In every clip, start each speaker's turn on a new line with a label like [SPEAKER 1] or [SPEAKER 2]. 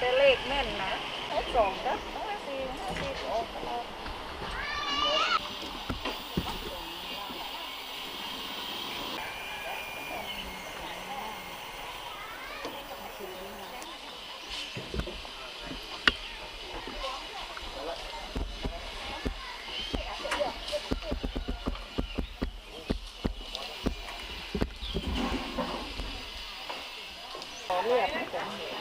[SPEAKER 1] ต่เลขแม่นนะสองกับสี่สี่ออกออกเลือดนะจ๊ะ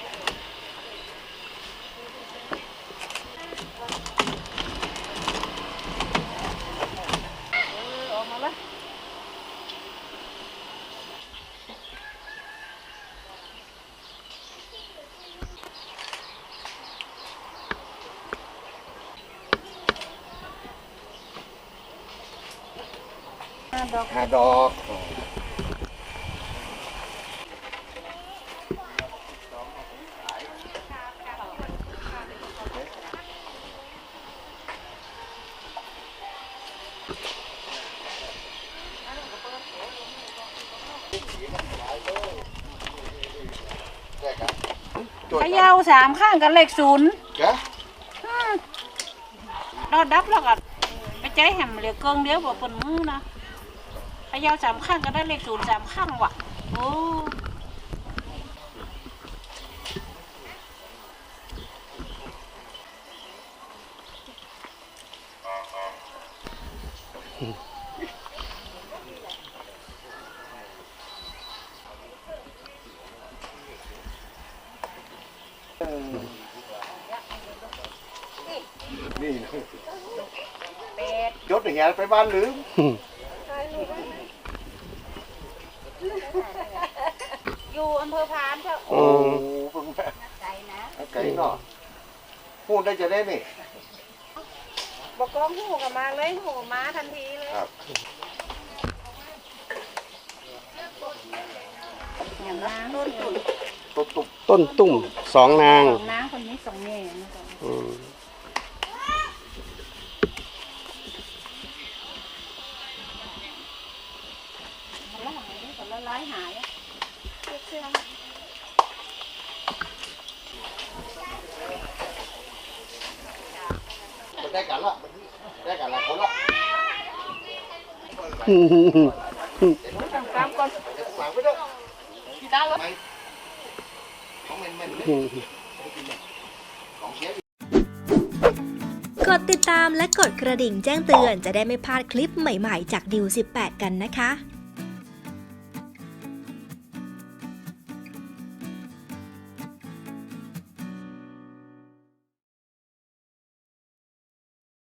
[SPEAKER 1] ดอก
[SPEAKER 2] หาดอก
[SPEAKER 1] เขยาวสามข้างกับเลขศูนย์
[SPEAKER 2] แกะ
[SPEAKER 1] ดอดับแล้วก็ไปใจแหมเหลือเกิงเดียวบอกเปินมือนะ เขยาวสามข้างก็ได้เลขศูนย์สามข้างว่ะ โอ้
[SPEAKER 2] นี่ยศอย่างเงี้ยไปบ้านลืม
[SPEAKER 1] อยู่อำเภอพานเจ้า
[SPEAKER 2] โอ้เพิ่งมา
[SPEAKER 1] ใจนะ
[SPEAKER 2] ไก่เนาะพูดได้จะได้นี่
[SPEAKER 1] บอกกองหูกับมาเลยหูมาทันทีเลย
[SPEAKER 2] ครับ
[SPEAKER 1] อย่างน้ำต้นตุ่น
[SPEAKER 2] ตุ๊บตุ๊บ
[SPEAKER 3] ต้นตุ่มสองนาง
[SPEAKER 1] สองน้ำคนนี้สองเน่นะจ๊ะ
[SPEAKER 3] อืม
[SPEAKER 1] มันละหายมันละร้ายหายเชื่อ
[SPEAKER 2] มันได้กันละได้กันละคนละ
[SPEAKER 1] ต้องกำก่อน
[SPEAKER 2] เดี๋ยวฝากไว้ด้วยที่ด้านรถของเมนเมนของเชฟ
[SPEAKER 4] กดติดตามและกดกระดิ่งแจ้งเตือนจะได้ไม่พลาดคลิปใหม่ๆ จากดิว 18 กันนะคะ